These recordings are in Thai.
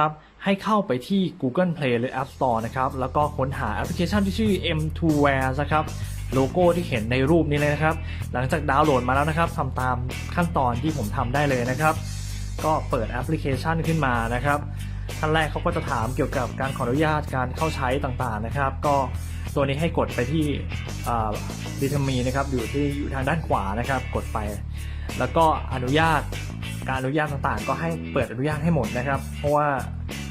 ครับให้เข้าไปที่ Google Play หรือ App Store นะครับ แล้วก็ค้นหาแอปพลิเคชันที่ชื่อ M2Wear นะครับโลโก้ที่เห็นในรูปนี้เลยนะครับ หลังจากดาวน์โหลดมาแล้วนะครับทำตามขั้นตอนที่ผมทำได้เลยนะครับ ก็เปิดแอปพลิเคชันขึ้นมานะครับขั้นแรกเขาก็จะถามเกี่ยวกับการขออนุญาตการเข้าใช้ต่างๆนะครับ ก็ตัวนี้ให้กดไปที่ดีทอมีนะครับอยู่ที่อยู่ทางด้านขวานะครับ กดไป แล้วก็อนุญาต การอนุญาตต่างๆ ก็ให้เปิดอนุญาตให้หมดนะครับ เพราะว่า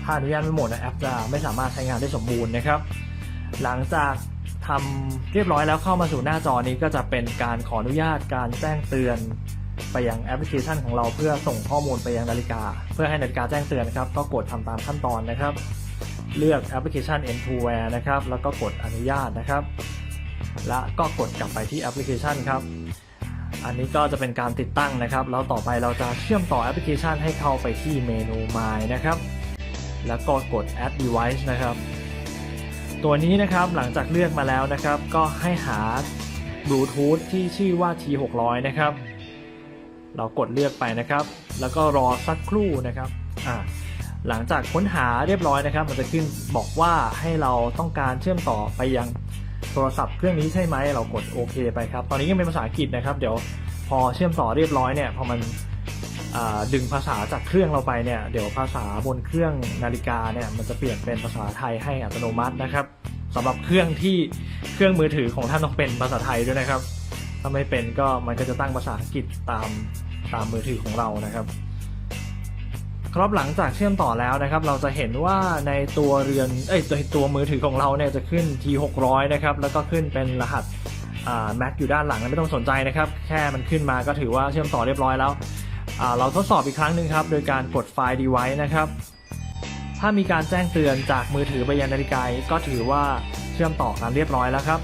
ถ้าอนุญาตไม่หมดนะแอปจะไม่สามารถใช้งานได้สมบูรณ์นะครับ หลังจากทำเรียบร้อยแล้วเข้ามาสู่หน้าจอนี้ก็จะเป็นการขออนุญาตการแจ้งเตือน ไปยังแอปพลิเคชันของเราเพื่อส่งข้อมูลไปยังนาฬิกา เพื่อให้นาฬิกาแจ้งเตือนนะครับ ก็กดทำตามขั้นตอนนะครับ เลือกแอปพลิเคชัน M2Wear นะครับ แล้วก็กดอนุญาตนะครับ และก็กดกลับไปที่แอปพลิเคชันครับ อันนี้ก็จะเป็นการติดตั้งนะครับ แล้วต่อไปเราจะเชื่อมต่อแอปพลิเคชันให้เข้าไปที่เมนู My นะครับ แล้วก็กด Add Device นะครับ ตัวนี้นะครับหลังจากเลือกมาแล้วนะครับ ก็ให้หาบลูทูธที่ชื่อว่า T600 นะครับ เรากดเลือกไปนะครับ แล้วก็รอสักครู่นะครับอ่าหลังจากค้นหาเรียบร้อยนะครับ มันจะขึ้นบอกว่าให้เราต้องการเชื่อมต่อไปยัง โทรศัพท์เครื่องนี้ใช่ไหมเรากดโอเคไปครับ ตอนนี้ยังเป็นภาษาอังกฤษนะครับ เดี๋ยวพอเชื่อมต่อเรียบร้อยเนี่ยพอมันดึงภาษาจากเครื่องเราไปเนี่ยเดี๋ยวภาษาบนเครื่องนาฬิกาเนี่ยมันจะเปลี่ยนเป็นภาษาไทยให้อัตโนมัตินะครับสำหรับเครื่องที่เครื่องมือถือของท่านต้องเป็นภาษาไทยด้วยนะครับ ถ้าไม่เป็นก็มันก็จะตั้งภาษาอังกฤษตามตามมือถือของเรานะครับ ครับหลังจากเชื่อมต่อแล้วนะครับ เราจะเห็นว่าในตัวเรือนเอ้ยตัวตัวมือถือของเราเนี่ยจะขึ้น T600 นะครับ แล้วก็ขึ้นเป็นรหัสอ่า Mac อยู่ด้านหลังไม่ต้องสนใจนะครับ แค่มันขึ้นมาก็ถือว่าเชื่อมต่อเรียบร้อยแล้วเราทดสอบอีกครั้งหนึ่งครับ โดยการกดไฟล์ device นะครับ ถ้ามีการแจ้งเตือนจากมือถือไปยังนาฬิกาก็ถือว่าเชื่อมต่อกันเรียบร้อยแล้วครับ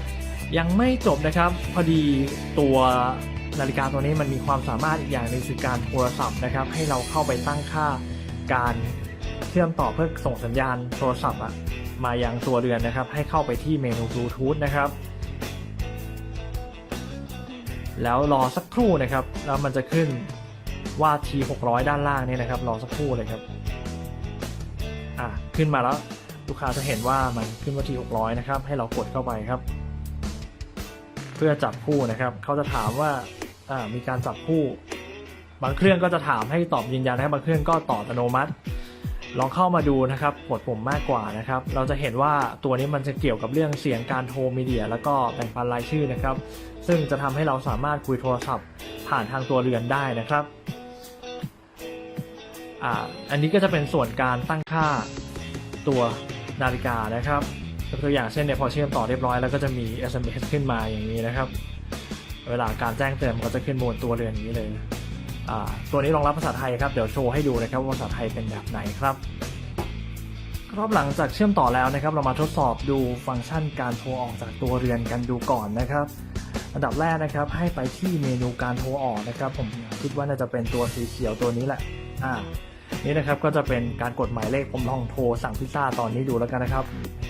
ยังไม่จบนะครับ พอดีตัวนาฬิกาตัวนี้มันมีความสามารถอีกอย่างหนึ่งคือการโทรศัพท์นะครับ ให้เราเข้าไปตั้งค่า การเชื่อมต่อเพื่อส่งสัญญาณโทรศัพท์อะมายังตัวเรือนนะครับ ให้เข้าไปที่เมนูบลูทูธนะครับ แล้วรอสักครู่นะครับ แล้วมันจะขึ้นว่า T600 ด้านล่างนี่นะครับ รอสักครู่เลยครับ อะ ขึ้นมาแล้วลูกค้าจะเห็นว่ามันขึ้นว่า T600 นะครับ ให้เรากดเข้าไปครับ เพื่อจับคู่นะครับ เขาจะถามว่า อ่า มีการจับคู่ บางเครื่องก็จะถามให้ตอบยืนยันนะครับบางเครื่องก็ตอบอัตโนมัติ ลองเข้ามาดูนะครับกดปุ่มมากกว่านะครับ เราจะเห็นว่าตัวนี้มันจะเกี่ยวกับเรื่องเสียงการโทรมีเดีย แล้วก็แบ่งปันรายชื่อนะครับ ซึ่งจะทำให้เราสามารถคุยโทรศัพท์ ผ่านทางตัวเรือนได้นะครับอ่าอันนี้ก็จะเป็นส่วนการตั้งค่าตัวนาฬิกานะครับตัวอย่างเช่นเนี่ยพอเชื่อมต่อเรียบร้อยแล้วก็จะมี SMS ขึ้นมาอย่างนี้นะครับ เวลาการแจ้งเตือนมันก็จะขึ้นบนตัวเรือนนี้เลย ตัวนี้รองรับภาษาไทยครับ เดี๋ยวโชว์ให้ดูนะครับว่าภาษาไทยเป็นแบบไหนครับรอบหลังจากเชื่อมต่อแล้วนะครับ เรามาทดสอบดูฟังก์ชันการโทรออกจากตัวเรือนกันดูก่อนนะครับ อันดับแรกนะครับให้ไปที่เมนูการโทรออกนะครับ ผมคิดว่าน่าจะเป็นตัวสีเขียวตัวนี้แหละอ่านี่นะครับก็จะเป็นการกดหมายเลขผมลองโทรสั่งพิซซ่าตอนนี้ดูแล้วกันนะครับ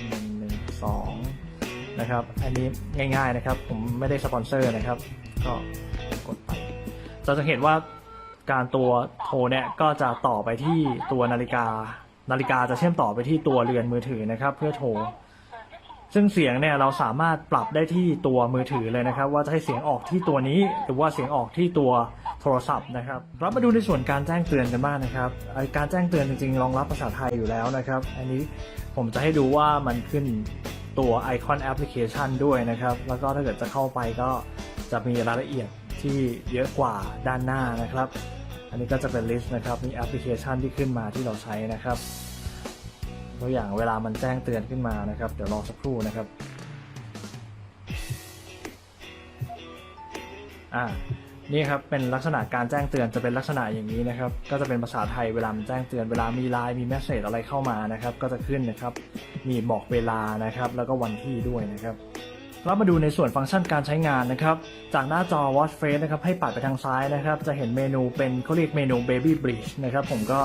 หนึ่งหนึ่งสองนะครับ อันนี้ง่าย ๆนะครับ ผมไม่ได้สปอนเซอร์นะครับ ก็กดไปเราจะเห็นว่า การตัวโทรเนี่ยก็จะต่อไปที่ตัวนาฬิกา นาฬิกาจะเชื่อมต่อไปที่ตัวเรือนมือถือนะครับ เพื่อโทรซึ่งเสียงเนี่ยเราสามารถปรับได้ที่ตัวมือถือเลยนะครับ ว่าจะให้เสียงออกที่ตัวนี้ หรือว่าเสียงออกที่ตัวโทรศัพท์นะครับเรามาดูในส่วนการแจ้งเตือนกันบ้างนะครับการแจ้งเตือนจริงๆรองรับภาษาไทยอยู่แล้วนะครับ อันนี้ผมจะให้ดูว่ามันขึ้นตัวไอคอนแอปพลิเคชันด้วยนะครับ แล้วก็ถ้าเกิดจะเข้าไปก็จะมีรายละเอียดที่เยอะกว่าด้านหน้านะครับ อันนี้ก็จะเป็นลิสต์นะครับ มีแอปพลิเคชันที่ขึ้นมาที่เราใช้นะครับ ตัวอย่างเวลามันแจ้งเตือนขึ้นมานะครับ เดี๋ยวรอสักครู่นะครับ อ่า นี่ครับ เป็นลักษณะการแจ้งเตือนจะเป็นลักษณะอย่างนี้นะครับ ก็จะเป็นภาษาไทยเวลามันแจ้งเตือน เวลามีไลน์ มีเมสเซจอะไรเข้ามานะครับ ก็จะขึ้นนะครับ มีบอกเวลานะครับ แล้วก็วันที่ด้วยนะครับ เรามาดูในส่วนฟังก์ชันการใช้งานนะครับ จากหน้าจอ Watch Face นะครับ ให้ปัดไปทางซ้ายนะครับ จะเห็นเมนูเป็นเขาเรียกเมนู Baby Bridge นะครับ ผมก็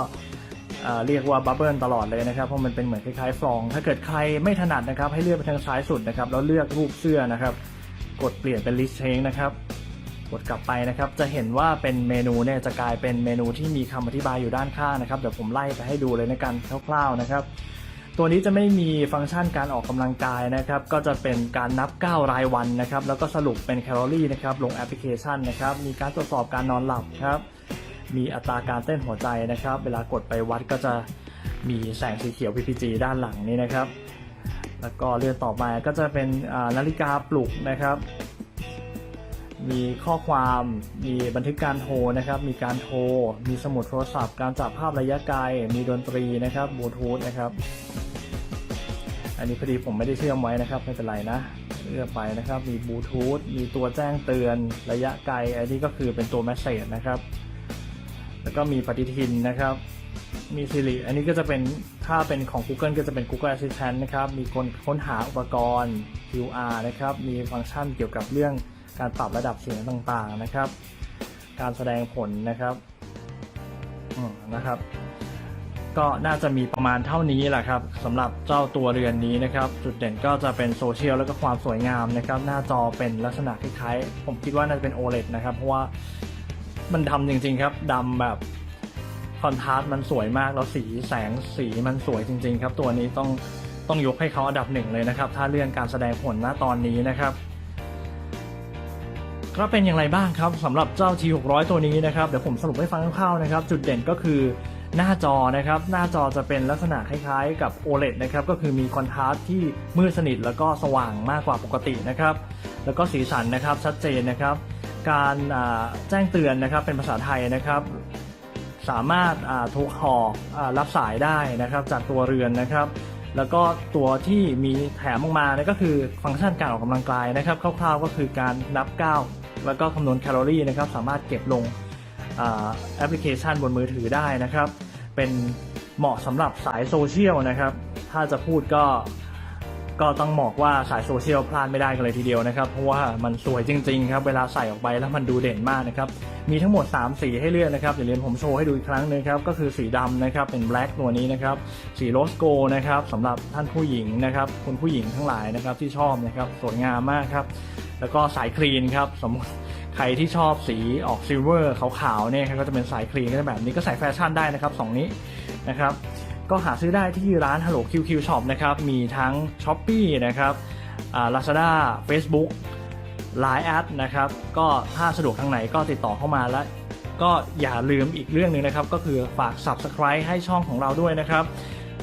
เรียกว่าบับเบิลตลอดเลยนะครับ เพราะมันเป็นเหมือนคล้ายๆฟอง ถ้าเกิดใครไม่ถนัดนะครับ ให้เลื่อนไปทางซ้ายสุดนะครับ แล้วเลือกรูปเสื้อนะครับ กดเปลี่ยนเป็น list change นะครับ กดกลับไปนะครับ จะเห็นว่าเป็นเมนูเนี่ยจะกลายเป็นเมนูที่มีคำอธิบายอยู่ด้านข้างนะครับ เดี๋ยวผมไล่ไปให้ดูเลยในการคร่าวๆนะครับ ตัวนี้จะไม่มีฟังก์ชันการออกกำลังกายนะครับ ก็จะเป็นการนับก้าวรายวันนะครับ แล้วก็สรุปเป็นแคลอรี่นะครับ ลงแอปพลิเคชันนะครับ มีการตรวจสอบการนอนหลับครับ มีอัตราการเต้นหัวใจนะครับ เวลากดไปวัดก็จะมีแสงสีเขียว PPG ด้านหลังนี้นะครับ แล้วก็เลื่อนต่อไปก็จะเป็นนาฬิกาปลุกนะครับ มีข้อความ มีบันทึกการโทรนะครับ มีการโทร มีสมุดโทรศัพท์ การจับภาพระยะไกล มีดนตรีนะครับบลูทูธนะครับ อันนี้พอดีผมไม่ได้เชื่อมไว้นะครับไม่เป็นไรนะเลือกไปนะครับ มีบลูทูธมีตัวแจ้งเตือนระยะไกล อันนี้ก็คือเป็นตัวแมสเซจนะครับ แล้วก็มีปฏิทินนะครับ มี Siri อันนี้ก็จะเป็นถ้าเป็นของ Google ก็จะเป็น Google Assistant นะครับ มีคนค้นหาอุปกรณ์ QR นะครับ มีฟังก์ชันเกี่ยวกับเรื่องการปรับระดับเสียงต่างๆนะครับ การแสดงผลนะครับอืมนะครับ ก็น่าจะมีประมาณเท่านี้แหละครับสำหรับเจ้าตัวเรือนนี้นะครับ จุดเด่นก็จะเป็นโซเชียลแล้วก็ความสวยงามนะครับ หน้าจอเป็นลักษณะคล้ายๆ ผมคิดว่าน่าจะเป็น OLED นะครับ เพราะว่ามันดำจริง ๆ ครับดำแบบคอนทราสต์มันสวยมากแล้วสีแสงสีมันสวยจริง ๆ ครับ ตัวนี้ต้องต้องยกให้เขาอันดับหนึ่งเลยนะครับ ถ้าเรื่องการแสดงผลณตอนนี้นะครับก็เป็นอย่างไรบ้างครับสำหรับเจ้า T600 ตัวนี้นะครับ เดี๋ยวผมสรุปให้ฟังคร่าวๆนะครับ จุดเด่นก็คือ หน้าจอนะครับ หน้าจอจะเป็นลักษณะคล้ายๆ กับ OLED นะครับ ก็คือมีคอนทราสต์ที่มืดสนิทแล้วก็สว่างมากกว่าปกตินะครับ แล้วก็สีสันนะครับชัดเจนนะครับ การแจ้งเตือนนะครับเป็นภาษาไทยนะครับ สามารถโทรคอรับสายได้นะครับจากตัวเรือนนะครับ แล้วก็ตัวที่มีแถมออกมาเนี่ยก็คือฟังก์ชันการออกกำลังกายนะครับ คร่าวๆก็คือการนับก้าวแล้วก็คำนวณแคลอรี่นะครับ สามารถเก็บลง แอปพลิเคชันบนมือถือได้นะครับ เป็นเหมาะสำหรับสายโซเชียลนะครับ ถ้าจะพูดก็ก็ต้องบอกว่าสายโซเชียลพลาดไม่ได้กันเลยทีเดียวนะครับ เพราะว่ามันสวยจริงๆครับ เวลาใส่ออกไปแล้วมันดูเด่นมากนะครับ มีทั้งหมด 3 สีให้เลือกนะครับ เดี๋ยวเรียนผมโชว์ให้ดูอีกครั้งหนึงครับ ก็คือสีดำนะครับ เป็น black ตัวนี้นะครับ สีโรสโกนะครับสำหรับท่านผู้หญิงนะครับ คุณผู้หญิงทั้งหลายนะครับที่ชอบนะครับ สวยงามมากครับ แล้วก็สายคลีนครับสมมติ ใครที่ชอบสีออกซิลเวอร์ขาวๆเนี่ยครับก็จะเป็นสายคลีนก็จะแบบนี้ก็ใส่แฟชั่นได้นะครับสองนี้นะครับก็หาซื้อได้ที่ร้าน Hello QQ Shop นะครับมีทั้ง s h o p e e นะครับอ่า Lazada Facebook Line แอดนะครับก็ถ้าสะดวกทางไหนก็ติดต่อเข้ามาแล้ว ก็อย่าลืมอีกเรื่องหนึ่งนะครับ ก็คือฝาก Subscribe ให้ช่องของเราด้วยนะครับ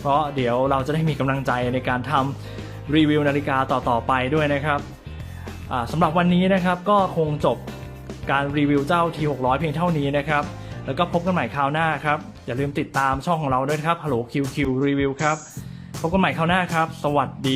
เพราะเดี๋ยวเราจะได้มีกำลังใจในการทำรีวิวนาฬิกาต่อๆไปด้วยนะครับอ่าสำหรับวันนี้นะครับก็คงจบ การรีวิวเจ้า T600 เพียงเท่านี้นะครับ แล้วก็พบกันใหม่คราวหน้าครับ อย่าลืมติดตามช่องของเราด้วยครับ Hello QQ Review ครับ พบกันใหม่คราวหน้าครับ สวัสดี